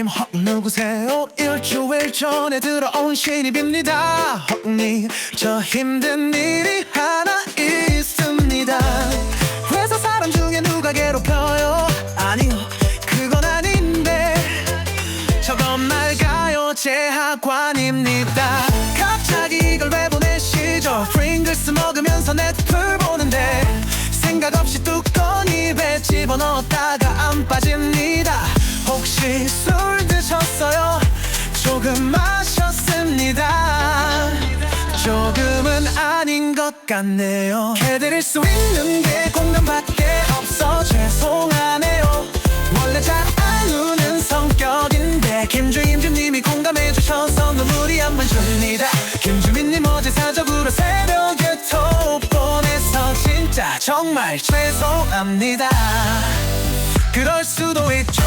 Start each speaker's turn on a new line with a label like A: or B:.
A: 님혹 누구세요? 일주일 전에 들어온 신입입니다. 혹니 저 힘든 일이 하나 있습니다. 회사 사람 중에 누가 괴롭혀요? 아니요 그건 아닌데. 저건 말가요 제 학관입니다. 갑자기 이걸 왜 보내시죠? 프링글스 먹으면서 넷플 보는데. 생각 없이 뚜껑 입에 집어넣었 조금 마셨습니다. 조금은 아닌 것 같네요. 해드릴 수 있는 게 공감밖에 없어. 죄송하네요. 원래 잘 아는 성격인데 김주임주님이 공감해 주셔서 눈물이 안 멈춥니다. 김주민님 어제 사적으로 새벽에 톡 보내서 진짜 정말 죄송합니다. 그럴 수도 있죠